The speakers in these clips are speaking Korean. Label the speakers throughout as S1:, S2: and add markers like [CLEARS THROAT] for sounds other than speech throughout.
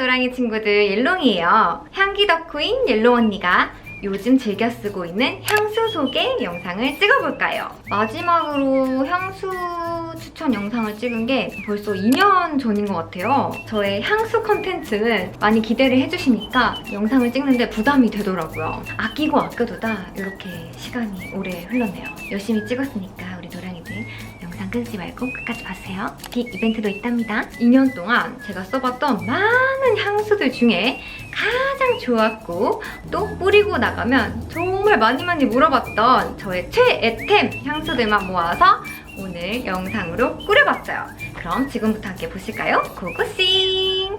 S1: 노랑이 친구들 옐롱이에요 향기 덕후인 옐롱 언니가 요즘 즐겨 쓰고 있는 향수 소개 영상을 찍어볼까요? 마지막으로 향수 추천 영상을 찍은 게 벌써 2년 전인 것 같아요. 저의 향수 컨텐츠는 많이 기대를 해주시니까 영상을 찍는데 부담이 되더라고요. 아끼고 아껴두다 이렇게 시간이 오래 흘렀네요. 열심히 찍었으니까 우리 노랑이들 끊지 말고 끝까지 봐주세요. 빅 이벤트도 있답니다. 2년 동안 제가 써봤던 많은 향수들 중에 가장 좋았고 또 뿌리고 나가면 정말 많이 많이 물어봤던 저의 최애템 향수들만 모아서 오늘 영상으로 꾸려봤어요. 그럼 지금부터 함께 보실까요? 고고싱!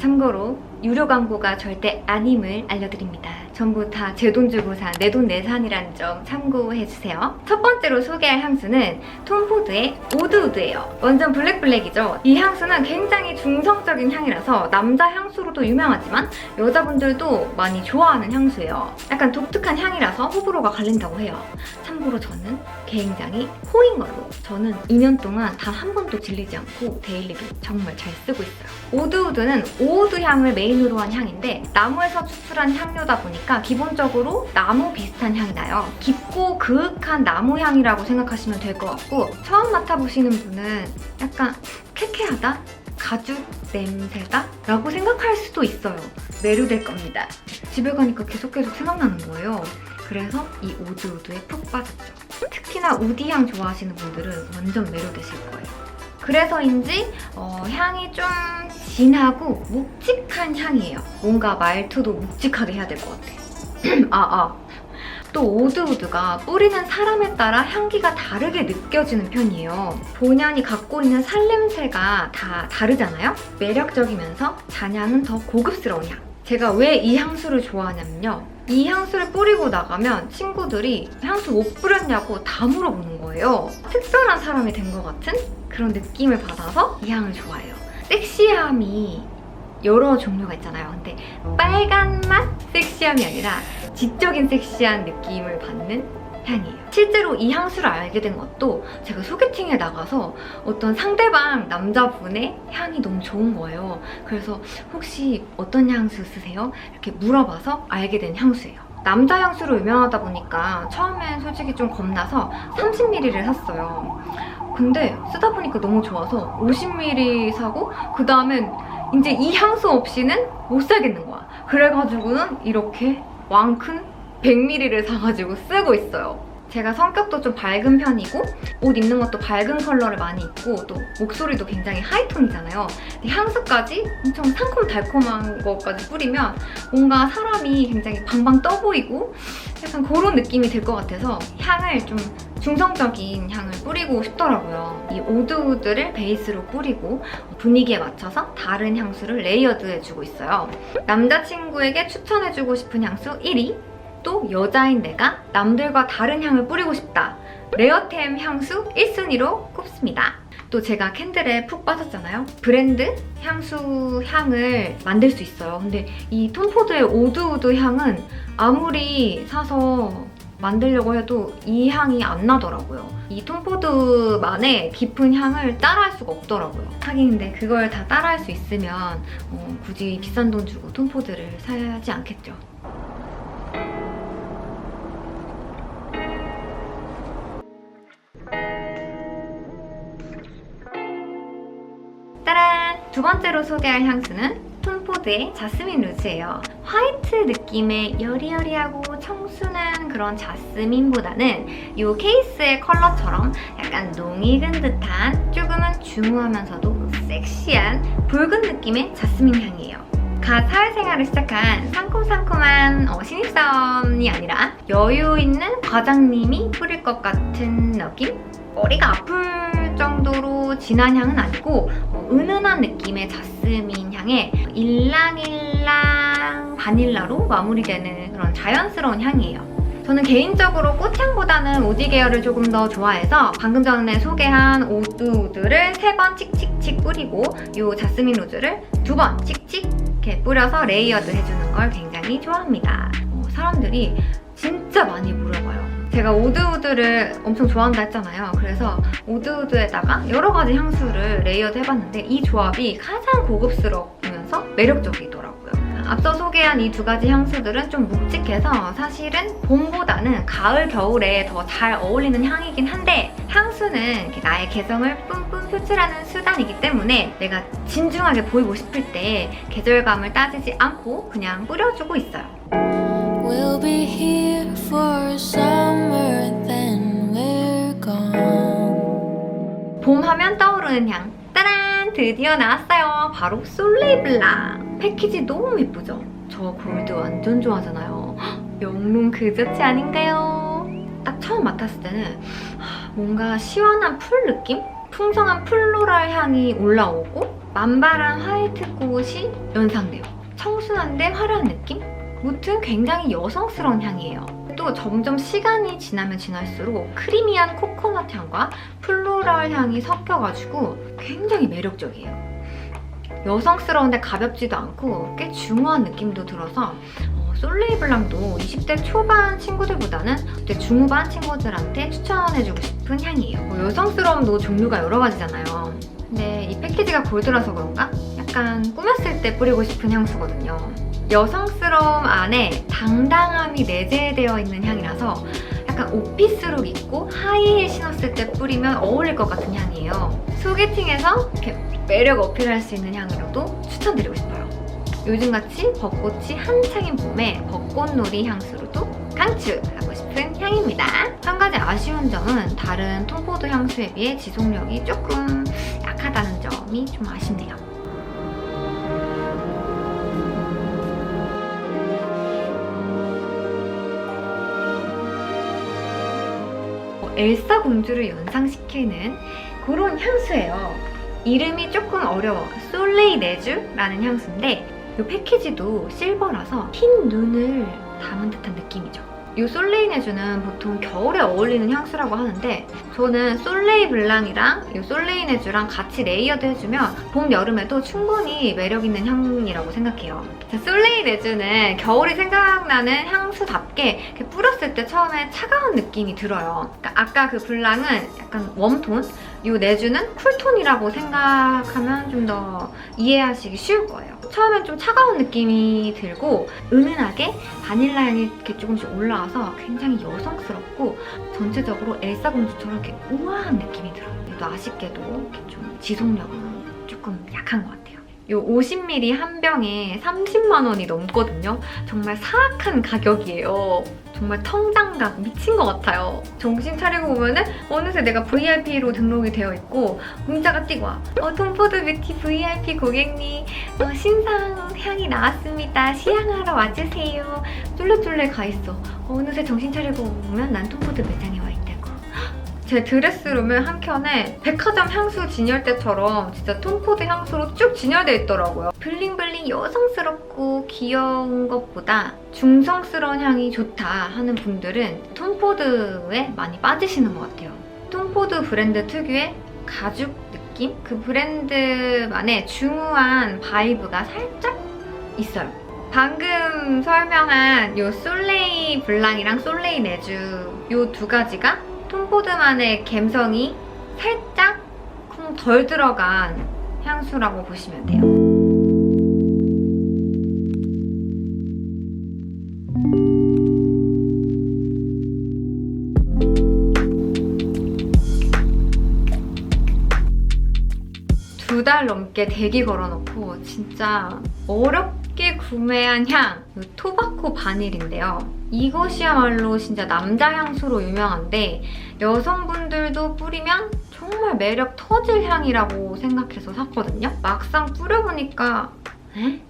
S1: 참고로 유료 광고가 절대 아님을 알려드립니다. 전부 다 제 돈 주고 산 내 돈 내산이라는 점 참고해주세요. 첫 번째로 소개할 향수는 톰포드의 오드우드예요. 완전 블랙블랙이죠. 이 향수는 굉장히 중성적인 향이라서 남자 향수로도 유명하지만 여자분들도 많이 좋아하는 향수예요. 약간 독특한 향이라서 호불호가 갈린다고 해요. 참고로 저는 굉장히 호인 걸로 저는 2년 동안 단 한 번도 질리지 않고 데일리로 정말 잘 쓰고 있어요. 오드우드는 오우드 향을 메인으로 한 향인데 나무에서 추출한 향료다 보니까 기본적으로 나무 비슷한 향이 나요. 깊고 그윽한 나무 향이라고 생각하시면 될 것 같고 처음 맡아보시는 분은 약간 쾌쾌하다? 가죽 냄새다? 라고 생각할 수도 있어요. 매료될 겁니다. 집에 가니까 계속 계속 생각나는 거예요. 그래서 이 오드우드에 푹 빠졌죠. 특히나 우디 향 좋아하시는 분들은 완전 매료되실 거예요. 그래서인지 어, 향이 좀 진하고 묵직한 향이에요. 뭔가 말투도 묵직하게 해야 될 것 같아. [CLEARS THROAT] 아, 아. 또 오드우드가 뿌리는 사람에 따라 향기가 다르게 느껴지는 편이에요. 본연이 갖고 있는 살냄새가 다 다르잖아요? 매력적이면서 잔향은 더 고급스러운 향. 제가 왜 이 향수를 좋아하냐면요. 이 향수를 뿌리고 나가면 친구들이 향수 못 뿌렸냐고 다 물어보는 거예요. 특별한 사람이 된 것 같은 그런 느낌을 받아서 이 향을 좋아해요. 섹시함이 여러 종류가 있잖아요. 근데 빨간 맛 섹시함이 아니라 지적인 섹시한 느낌을 받는 향이에요. 실제로 이 향수를 알게 된 것도 제가 소개팅에 나가서 어떤 상대방 남자분의 향이 너무 좋은 거예요. 그래서 혹시 어떤 향수 쓰세요? 이렇게 물어봐서 알게 된 향수예요. 남자 향수로 유명하다 보니까 처음엔 솔직히 좀 겁나서 30ml를 샀어요. 근데 쓰다 보니까 너무 좋아서 50ml 사고 그 다음엔 이제 이 향수 없이는 못 살겠는 거야. 그래가지고는 이렇게 왕큰 100ml를 사가지고 쓰고 있어요. 제가 성격도 좀 밝은 편이고 옷 입는 것도 밝은 컬러를 많이 입고 또 목소리도 굉장히 하이톤이잖아요. 향수까지 엄청 상콤달콤한 것까지 뿌리면 뭔가 사람이 굉장히 방방 떠 보이고 약간 그런 느낌이 들 것 같아서 향을 좀 중성적인 향을 뿌리고 싶더라고요. 이 오드우드를 베이스로 뿌리고 분위기에 맞춰서 다른 향수를 레이어드해주고 있어요. 남자친구에게 추천해주고 싶은 향수 1위 또 여자인 내가 남들과 다른 향을 뿌리고 싶다. 레어템 향수 1순위로 꼽습니다. 또 제가 캔들에 푹 빠졌잖아요. 브랜드 향수 향을 만들 수 있어요. 근데 이 톰포드의 오드우드 향은 아무리 사서 만들려고 해도 이 향이 안 나더라고요. 이 톰포드만의 깊은 향을 따라할 수가 없더라고요. 하긴 근데 그걸 다 따라할 수 있으면 어, 굳이 비싼 돈 주고 톰포드를 사야지 않겠죠. 두 번째로 소개할 향수는 톰포드의 자스민 루즈예요. 화이트 느낌의 여리여리하고 청순한 그런 자스민보다는 이 케이스의 컬러처럼 약간 농익은 듯한 조금은 중후하면서도 섹시한 붉은 느낌의 자스민 향이에요. 갓 사회생활을 시작한 상콤상콤한 어, 신입사원이 아니라 여유 있는 과장님이 뿌릴 것 같은 느낌? 머리가 아플 정도로 진한 향은 아니고 어, 은은한 느낌의 자스민 향에 일랑일랑 바닐라로 마무리되는 그런 자연스러운 향이에요. 저는 개인적으로 꽃향보다는 우디 계열을 조금 더 좋아해서 방금 전에 소개한 오드 우드를 세 번 칙칙칙 뿌리고 이 자스민 로즈를 두 번 칙칙 이렇게 뿌려서 레이어드 해주는 걸 굉장히 좋아합니다. 어, 사람들이 진짜 많이 물어봐요. 제가 오드우드를 엄청 좋아한다 했잖아요. 그래서 오드우드에다가 여러 가지 향수를 레이어드 해봤는데 이 조합이 가장 고급스럽면서 매력적이더라고요. 앞서 소개한 이 두 가지 향수들은 좀 묵직해서 사실은 봄보다는 가을, 겨울에 더 잘 어울리는 향이긴 한데 향수는 나의 개성을 뿜뿜 표출하는 수단이기 때문에 내가 진중하게 보이고 싶을 때 계절감을 따지지 않고 그냥 뿌려주고 있어요. 봄 하면 떠오르는 향. 따란! 드디어 나왔어요. 바로 솔레이블랑. 패키지 너무 예쁘죠? 저 골드 완전 좋아하잖아요. 헉, 영롱 그 자체 아닌가요? 딱 처음 맡았을 때는 하, 뭔가 시원한 풀 느낌? 풍성한 플로럴 향이 올라오고 만발한 화이트 꽃이 연상돼요. 청순한데 화려한 느낌? 무튼 굉장히 여성스러운 향이에요. 또 점점 시간이 지나면 지날수록 크리미한 코코넛 향과 플로럴 향이 섞여가지고 굉장히 매력적이에요. 여성스러운데 가볍지도 않고 꽤 중후한 느낌도 들어서 어, 솔레이블랑도 20대 초반 친구들보다는 10대 중후반 친구들한테 추천해주고 싶은 향이에요. 뭐 여성스러움도 종류가 여러 가지잖아요. 근데 이 패키지가 골드라서 그런가? 약간 꾸몄을 때 뿌리고 싶은 향수거든요. 여성스러움 안에 당당함이 내재되어 있는 향이라서 약간 오피스룩 입고 하이힐 신었을 때 뿌리면 어울릴 것 같은 향이에요. 소개팅에서 이렇게 매력 어필할 수 있는 향으로도 추천드리고 싶어요. 요즘같이 벚꽃이 한창인 봄에 벚꽃놀이 향수로도 강추하고 싶은 향입니다. 한 가지 아쉬운 점은 다른 톰포드 향수에 비해 지속력이 조금 약하다는 점이 좀 아쉽네요. 엘사 공주를 연상시키는 그런 향수예요. 이름이 조금 어려워. 솔레이 네주라는 향수인데 이 패키지도 실버라서 흰 눈을 담은 듯한 느낌이죠. 이 솔레이 네주는 보통 겨울에 어울리는 향수라고 하는데 저는 솔레이 블랑이랑 이 솔레이 네주랑 같이 레이어드 해주면 봄, 여름에도 충분히 매력 있는 향이라고 생각해요. 네주는 겨울이 생각나는 향수답게 뿌렸을 때 처음에 차가운 느낌이 들어요. 그러니까 아까 그 블랑은 약간 웜톤, 이 네주는 쿨톤이라고 생각하면 좀 더 이해하시기 쉬울 거예요. 처음엔 좀 차가운 느낌이 들고 은은하게 바닐라 향이 이렇게 조금씩 올라와서 굉장히 여성스럽고 전체적으로 엘사 공주처럼 이렇게 우아한 느낌이 들어요. 또 아쉽게도 이렇게 좀 지속력은 조금 약한 것 같아요. 이 50ml 한 병에 30만 원이 넘거든요. 정말 사악한 가격이에요. 정말 통장각 미친 것 같아요. 정신 차리고 보면은 어느새 내가 VIP로 등록이 되어 있고 문자가 뛰고 와. 어, 톰포드 뷰티 VIP 고객님 어, 신상 향이 나왔습니다. 시향하러 와주세요. 쫄래쫄래 가 있어. 어느새 정신 차리고 보면 난 톰포드 매장에 와 있다고. 제 드레스룸은 한켠에 백화점 향수 진열대처럼 진짜 톰포드 향수로 쭉 진열돼 있더라고요. 블링블링 여성스럽고 귀여운 것보다 중성스러운 향이 좋다 하는 분들은 톰포드에 많이 빠지시는 것 같아요. 톰포드 브랜드 특유의 가죽 느낌? 그 브랜드만의 중후한 바이브가 살짝 있어요. 방금 설명한 요 솔레이 블랑이랑 솔레이 네주 요 두 가지가 톰포드만의 감성이 살짝 덜 들어간 향수라고 보시면 돼요. 두 달 넘게 대기 걸어놓고 진짜 어렵게 구매한 향, 이 토바코 바닐인데요. 이것이야말로 진짜 남자 향수로 유명한데 여성분들도 뿌리면 정말 매력 터질 향이라고 생각해서 샀거든요. 막상 뿌려보니까 에?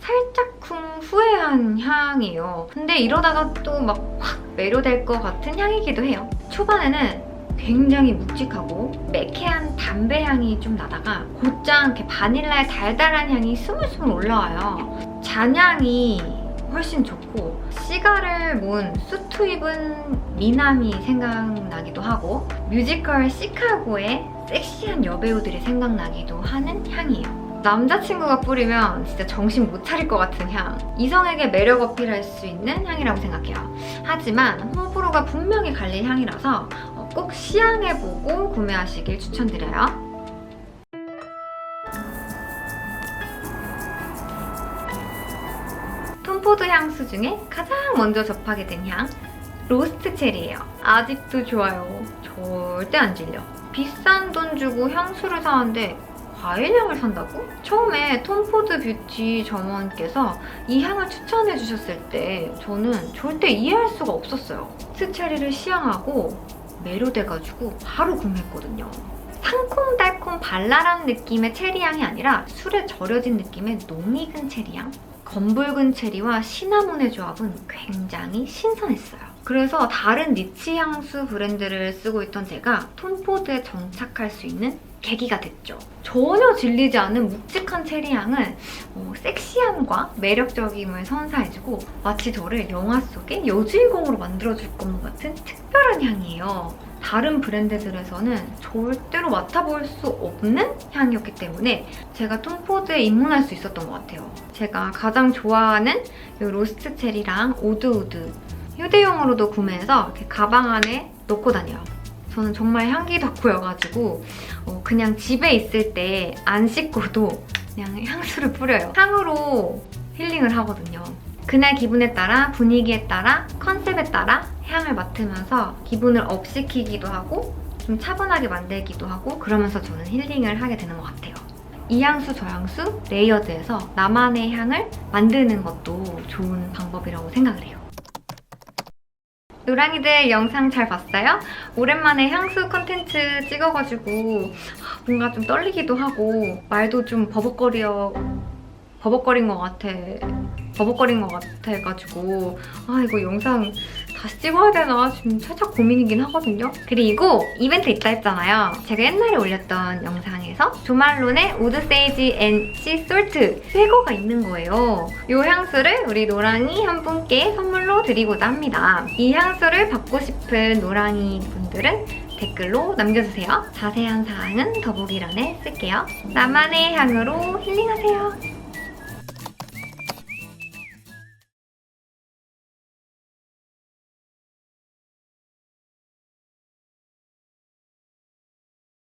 S1: 살짝쿵 후회한 향이에요. 근데 이러다가 또 막 확 매료될 것 같은 향이기도 해요. 초반에는 굉장히 묵직하고 매캐한 담배 향이 좀 나다가 곧장 이렇게 바닐라의 달달한 향이 스물스물 올라와요. 잔향이 훨씬 좋고 시가를 모은 수트 입은 미남이 생각나기도 하고 뮤지컬 시카고의 섹시한 여배우들이 생각나기도 하는 향이에요. 남자친구가 뿌리면 진짜 정신 못 차릴 것 같은 향. 이성에게 매력 어필할 수 있는 향이라고 생각해요. 하지만 호불호가 분명히 갈릴 향이라서 어, 꼭 시향해보고 구매하시길 추천드려요. 포드 향수 중에 가장 먼저 접하게 된 향, 로스트 체리예요. 아직도 좋아요. 절대 안 질려. 비싼 돈 주고 향수를 사는데 과일향을 산다고? 처음에 톰포드 뷰티 점원께서 이 향을 추천해 주셨을 때 저는 절대 이해할 수가 없었어요. 스체리를 시향하고 매료돼가지고 바로 구매했거든요. 상콤달콤 발랄한 느낌의 체리향이 아니라 술에 절여진 느낌의 농익은 체리향? 검붉은 체리와 시나몬의 조합은 굉장히 신선했어요. 그래서 다른 니치 향수 브랜드를 쓰고 있던 제가 톰포드에 정착할 수 있는 계기가 됐죠. 전혀 질리지 않은 묵직한 체리향은 어, 섹시함과 매력적임을 선사해주고 마치 저를 영화 속의 여주인공으로 만들어줄 것만 같은 특별한 향이에요. 다른 브랜드들에서는 절대로 맡아볼 수 없는 향이었기 때문에 제가 톰포드에 입문할 수 있었던 것 같아요. 제가 가장 좋아하는 이 로스트 체리랑 오드우드 휴대용으로도 구매해서 가방 안에 넣고 다녀요. 저는 정말 향기 덕후여가지고 어, 그냥 집에 있을 때 안 씻고도 그냥 향수를 뿌려요. 향으로 힐링을 하거든요. 그날 기분에 따라 분위기에 따라 컨셉에 따라 향을 맡으면서 기분을 업시키기도 하고 좀 차분하게 만들기도 하고 그러면서 저는 힐링을 하게 되는 것 같아요. 이 향수 저 향수 레이어드해서 나만의 향을 만드는 것도 좋은 방법이라고 생각을 해요. 노랑이들 영상 잘 봤어요? 오랜만에 향수 컨텐츠 찍어가지고 아, 뭔가 좀 떨리기도 하고 말도 좀 버벅거려 버벅거린 것 같아 버벅거린 것 같아가지고 아 이거 영상 다시 찍어야 되나 지금 살짝 고민이긴 하거든요. 그리고 이벤트 있다 했잖아요. 제가 옛날에 올렸던 영상에서 조말론의 우드 세이지 앤 씨 솔트 새거가 있는 거예요. 이 향수를 우리 노랑이 한 분께 선물로 드리고자 합니다. 이 향수를 받고 싶은 노랑이 분들은 댓글로 남겨주세요. 자세한 사항은 더보기란에 쓸게요. 나만의 향으로 힐링하세요